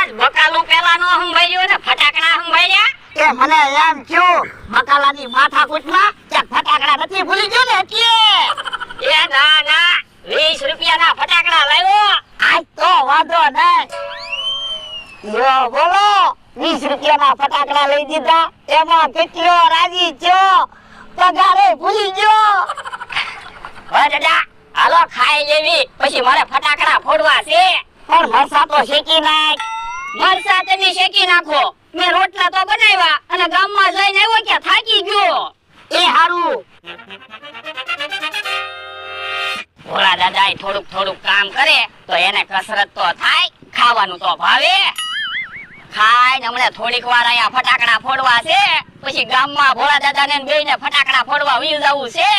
આજ બકાલું નો ને ફટાકડા સંભાળ્યા? કે મને એમ થયું બકાલાની માથા કૂટમાં ફટાકડા નથી ભૂલી ગયો ને એટલે એ ના ના વીસ રૂપિયાના ફટાકડા લાવ્યો. આજ તો વાંધો નહીં. યો બોલો વીસ રૂપિયાના ફટાકડા લઈ દીધા. એમાં કેટલો રાજી થયો? પગારે ભૂલી ગયો. હાલો ખાઈ લેવી પછી મારે ફટાકડા ફોડવા છે. પણ મરસા તો શેકી નાખ. મરસા તમે શેકી નાખો. મેં રોટલા તો બનાવ્યા અને ગામમાં જઈને આવ્યો કે થાકી ગયો. એ હારું. ભોળા દાદા થોડુંક થોડુંક કામ કરે તો એને કસરત તો થાય, ખાવાનું તો ભાવે. ખાઈને હમણાં થોડીક વાર અહીંયા ફટાકડા ફોડવા છે, પછી ગામમાં ભોળા દાદા ને બેને ફટાકડા ફોડવા વી જવું છે.